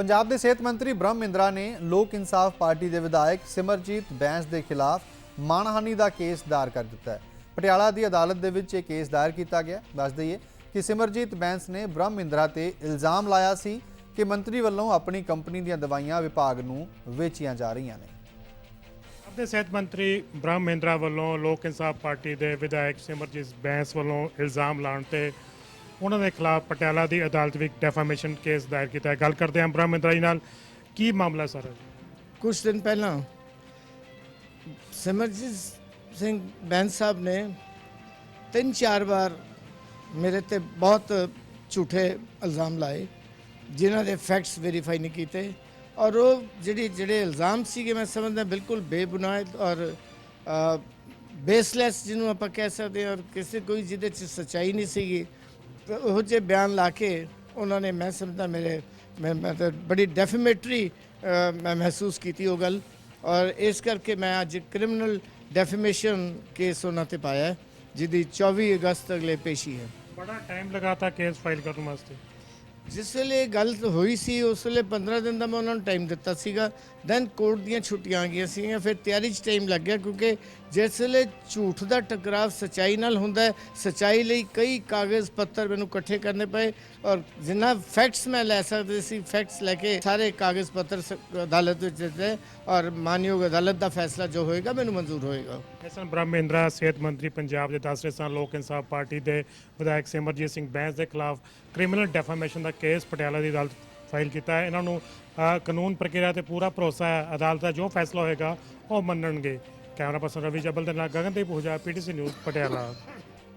ਪੰਜਾਬ ਦੇ ਸਿਹਤ ਮੰਤਰੀ ਬ੍ਰਹਮ ਇੰਦਰਾ ਨੇ ਲੋਕ ਇਨਸਾਫ ਪਾਰਟੀ ਦੇ ਵਿਧਾਇਕ ਸਿਮਰਜੀਤ ਬੈਂਸ ਦੇ ਖਿਲਾਫ ਮਾਣਹਾਨੀ ਦਾ ਕੇਸ ਦਾਇਰ ਕਰ ਦਿੱਤਾ ਹੈ। ਪਟਿਆਲਾ ਦੀ ਅਦਾਲਤ ਦੇ ਵਿੱਚ ਇਹ ਕੇਸ ਦਾਇਰ ਕੀਤਾ ਗਿਆ। ਦੱਸ ਦਈਏ ਕਿ ਸਿਮਰਜੀਤ ਬੈਂਸ ਨੇ ਬ੍ਰਹਮ ਇੰਦਰਾ ਤੇ ਇਲਜ਼ਾਮ ਲਾਇਆ ਸੀ ਕਿ ਮੰਤਰੀ ਵੱਲੋਂ ਆਪਣੀ ਕੰਪਨੀ ਦੀਆਂ ਦਵਾਈਆਂ ਵਿਭਾਗ ਨੂੰ ਵੇਚੀਆਂ ਜਾ ਰਹੀਆਂ ਨੇ। ਪੰਜਾਬ ਦੇ ਸਿਹਤ ਮੰਤਰੀ ਬ੍ਰਹਮ ਮਹਿੰਦਰਾ ਵੱਲੋਂ ਲੋਕ ਇਨਸਾਫ ਪਾਰਟੀ ਦੇ ਵਿਧਾਇਕ ਸਿਮਰਜੀਤ ਬੈਂਸ ਵੱਲੋਂ ਇਲਜ਼ਾਮ ਲਾਉਣ ਤੇ ਉਹਨਾਂ ਦੇ ਖਿਲਾਫ ਪਟਿਆਲਾ ਦੀ ਅਦਾਲਤ ਵਿੱਚ ਡੈਫਾਮੇਸ਼ਨ ਕੇਸ ਦਾਇਰ ਕੀਤਾ ਹੈ। ਗੱਲ ਕਰਦੇ ਹਾਂ ਬ੍ਰਹਮ ਮਹਿੰਦਰਾ ਜੀ ਨਾਲ। ਕੀ ਮਾਮਲਾ ਸਰ? ਕੁਝ ਦਿਨ ਪਹਿਲਾਂ ਸਿਮਰਜੀਤ ਸਿੰਘ ਬੈਂਸ ਸਾਹਿਬ ਨੇ ਤਿੰਨ ਚਾਰ ਵਾਰ ਮੇਰੇ ਤੇ ਬਹੁਤ ਝੂਠੇ ਇਲਜ਼ਾਮ ਲਾਏ, ਜਿਨ੍ਹਾਂ ਦੇ ਫੈਕਟਸ ਵੈਰੀਫਾਈ ਨਹੀਂ ਕੀਤੇ। ਔਰ ਉਹ ਜਿਹੜੀ, ਜਿਹੜੇ ਇਲਜ਼ਾਮ ਸੀਗੇ ਮੈਂ ਸਮਝਦਾ ਬਿਲਕੁਲ ਬੇਬੁਨਿਆਦ ਔਰ ਬੇਸਲੈਸ ਜਿਹਨੂੰ ਆਪਾਂ ਕਹਿ ਸਕਦੇ ਹਾਂ। ਔਰ ਕਿਸੇ ਕੋਈ ਜਿਹਦੇ 'ਚ ਸੱਚਾਈ ਨਹੀਂ ਸੀਗੀ। ਤੇ ਉਹੋ ਜਿਹੇ ਬਿਆਨ ਲਾ ਕੇ ਉਹਨਾਂ ਨੇ ਮੈਂ ਸਮਝਦਾ ਮੇਰੇ, ਮੈਂ ਮੈਂ ਤਾਂ ਬੜੀ ਡੈਫੀਮੇਟਰੀ ਮੈਂ ਮਹਿਸੂਸ ਕੀਤੀ ਉਹ ਗੱਲ। ਔਰ ਇਸ ਕਰਕੇ ਮੈਂ ਅੱਜ ਕ੍ਰਿਮੀਨਲ ਡੈਫੀਮੇਸ਼ਨ ਕੇਸ ਉਹਨਾਂ ਤੇ ਪਾਇਆ ਜਿਹਦੀ 24 ਅਗਸਤ ਅਗਲੇ ਪੇਸ਼ੀ ਹੈ। ਬੜਾ ਟਾਈਮ ਲਗਾਤਾ ਕੇਸ ਫਾਈਲ ਕਰਨ ਵਾਸਤੇ। ਜਿਸ ਵੇਲੇ ਇਹ ਗੱਲ ਹੋਈ ਸੀ, ਉਸ ਵੇਲੇ 15 ਦਿਨ ਦਾ ਮੈਂ ਉਹਨਾਂ ਨੂੰ ਟਾਈਮ ਦਿੱਤਾ ਸੀਗਾ। ਦੈਨ ਕੋਰਟ ਦੀਆਂ ਛੁੱਟੀਆਂ ਆ ਗਈਆਂ ਸੀਗੀਆਂ, ਫਿਰ ਤਿਆਰੀ 'ਚ ਟਾਈਮ ਲੱਗ ਗਿਆ ਕਿਉਂਕਿ ਜਿਸ ਵੇਲੇ ਝੂਠ ਦਾ ਟਕਰਾਵ ਸਚਾਈ ਨਾਲ ਹੁੰਦਾ ਹੈ, ਸਚਾਈ ਲਈ ਕਈ ਕਾਗਜ਼ ਪੱਤਰ ਮੈਨੂੰ ਇਕੱਠੇ ਕਰਨੇ ਪਏ ਔਰ ਜਿੰਨਾ ਫੈਕਟਸ ਮੈਂ ਲੈ ਸਕਦੇ ਸੀ ਫੈਕਟਸ ਲੈ ਕੇ ਸਾਰੇ ਕਾਗਜ਼ ਪੱਤਰ ਸ- ਅਦਾਲਤ ਵਿੱਚ ਦਿੱਤੇ ਔਰ ਮਾਨਯੋਗ ਅਦਾਲਤ ਦਾ ਫੈਸਲਾ ਜੋ ਹੋਏਗਾ, ਮੈਨੂੰ ਮਨਜ਼ੂਰ ਹੋਏਗਾ। ਐਸਨ ਬ੍ਰਹਮ ਮਹਿੰਦਰਾ ਸਿਹਤ ਮੰਤਰੀ ਪੰਜਾਬ ਦੇ ਦੱਸ ਰਹੇ ਸਨ, ਲੋਕ ਇਨਸਾਫ ਪਾਰਟੀ ਦੇ ਵਿਧਾਇਕ ਸਿਮਰਜੀਤ ਸਿੰਘ ਬੈਂਸ ਦੇ ਖਿਲਾਫ ਕ੍ਰਿਮੀਨਲ ਡੈਫਾਮੇਸ਼ਨ ਦਾ ਕੇਸ ਪਟਿਆਲਾ ਦੀ ਅਦਾਲਤ ਫਾਈਲ ਕੀਤਾ ਹੈ। ਇਹਨਾਂ ਨੂੰ ਕਾਨੂੰਨ ਪ੍ਰਕਿਰਿਆ ਤੇ ਪੂਰਾ ਭਰੋਸਾ ਹੈ। ਅਦਾਲਤ ਦਾ ਜੋ ਫੈਸਲਾ ਹੋਏਗਾ ਉਹ ਮੰਨਣਗੇ। ਕੈਮਰਾ ਪਰਸਨ ਰਵੀ ਜਬਲ ਦੇ ਨਾਲ ਗਗਨਦੀਪ ਪੂਜਾ ਪੀਟੀਸੀ ਨਿਊਜ਼, ਪਟਿਆਲਾ।